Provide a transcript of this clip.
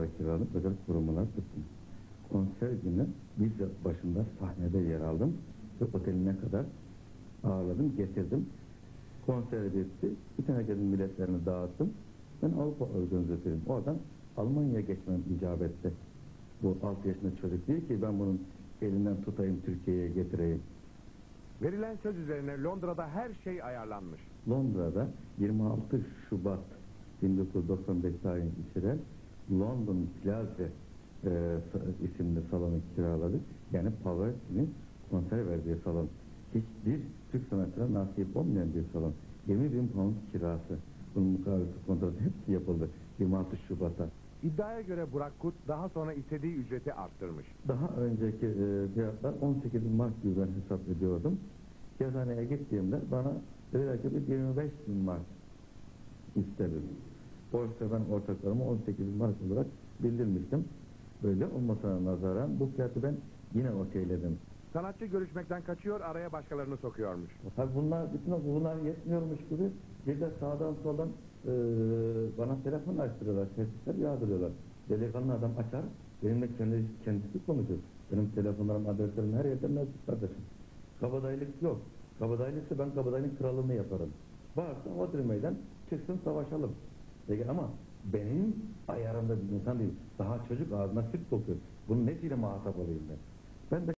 olarak kiraladım. Özel korumalar tuttum. Konser günü bizzat başında sahnede yer aldım. Ve oteline kadar ağırladım, getirdim. Konser bitti. Bütün herkesin biletlerini dağıttım. Ben Avrupa organizatörüyüm. Oradan Almanya'ya geçmem icap etti. Bu 6 yaşında çocuk değil ki ben bunun elinden tutayım Türkiye'ye getireyim. Verilen söz üzerine Londra'da her şey ayarlanmış. Londra'da 26 Şubat 1995 tarihini içeren London Plaza e, isimli salonu kiraladık. Yani Pavarotti'nin konser verdiği salon. Hiçbir Türk sanatçına nasip olmayan bir salon. 20 bin pound kirası. Bunun mukavelesi kontratı hepsi yapıldı 26 Şubat'a. İddiaya göre Burak Kut daha sonra istediği ücreti arttırmış. Daha önceki e, fiyatlar 18 Mart gibi ben hesap ediyordum. Yazıhaneye gittiğimde bana dediler ki bir 25 bin Mart istedim. Oysa ben ortaklarıma 18 Mart olarak bildirmiştim. Böyle olmasına nazaran bu fiyatı ben yine okeyledim. Sanatçı görüşmekten kaçıyor, araya başkalarını sokuyormuş. Tabii bunlar bütün o- bunlar yetmiyormuş gibi bir de sağdan soldan e, bana telefon açtırıyorlar, sesler yağdırıyorlar. Delikanlı adam açar, benimle kendi, kendisi konuşur. Benim telefonlarım, adreslerim her yerde mevcut kardeşim. Kabadayılık yok. Kabadayılıksa ben kabadayının kralını yaparım. Varsa o meydan çıksın savaşalım. Peki ama benim ayarımda bir insan değil. Daha çocuk ağzına süt kokuyor. Bunun nesiyle muhatap olayım ben? Ben de